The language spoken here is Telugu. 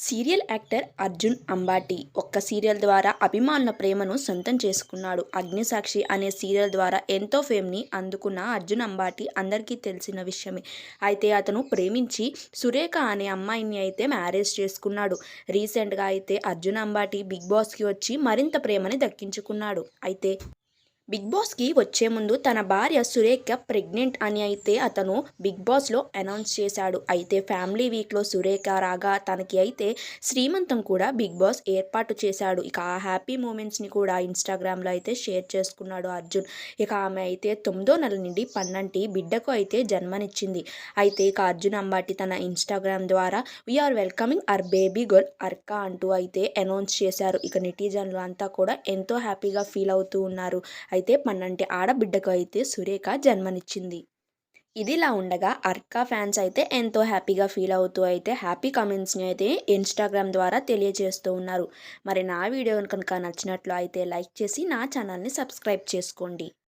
Serial actor Arjun Ambati. ఒక్క సీరియల్ ద్వారా అభిమానుల ప్రేమను సొంతం చేసుకున్నాడు. అగ్నిసాక్షి అనే సీరియల్ ద్వారా ఎంతో ఫేమ్ని అందుకున్న అర్జున్ అంబాటి అందరికీ తెలిసిన విషయమే. అయితే అతను ప్రేమించి సురేఖ అనే అమ్మాయిని అయితే మ్యారేజ్ చేసుకున్నాడు. రీసెంట్గా అయితే అర్జున్ అంబాటి బిగ్ బాస్కి వచ్చి మరింత ప్రేమని దక్కించుకున్నాడు. అయితే బిగ్ బాస్కి వచ్చే ముందు తన భార్య సురేఖ ప్రెగ్నెంట్ అని అయితే అతను బిగ్ బాస్లో అనౌన్స్ చేశాడు. అయితే ఫ్యామిలీ వీక్లో సురేఖ రాగా తనకి అయితే శ్రీమంతం కూడా బిగ్ బాస్ ఏర్పాటు చేశాడు. ఇక ఆ హ్యాపీ మూమెంట్స్ని కూడా ఇన్స్టాగ్రామ్లో అయితే షేర్ చేసుకున్నాడు అర్జున్. ఇక ఆమె అయితే తొమ్మిదో నెల నుండి పన్నంటి బిడ్డకు అయితే జన్మనిచ్చింది. అయితే ఇక అర్జున్ అంబాటి తన ఇన్స్టాగ్రామ్ ద్వారా we're welcoming our baby girl Arka అంటూ అయితే అనౌన్స్ చేశారు. ఇక నెటిజన్లు అంతా కూడా ఎంతో హ్యాపీగా ఫీల్ అవుతూ ఉన్నారు. అయితే పన్నంటి ఆడబిడ్డకు అయితే సురేఖ జన్మనిచ్చింది. ఇదిలా ఉండగా అర్కా ఫ్యాన్స్ అయితే ఎంతో హ్యాపీగా ఫీల్ అవుతూ అయితే హ్యాపీ కమెంట్స్ని అయితే ఇన్స్టాగ్రామ్ ద్వారా తెలియజేస్తూ ఉన్నారు. మరి నా వీడియో కనుక నచ్చినట్లు అయితే లైక్ చేసి నా ఛానల్ని సబ్స్క్రైబ్ చేసుకోండి.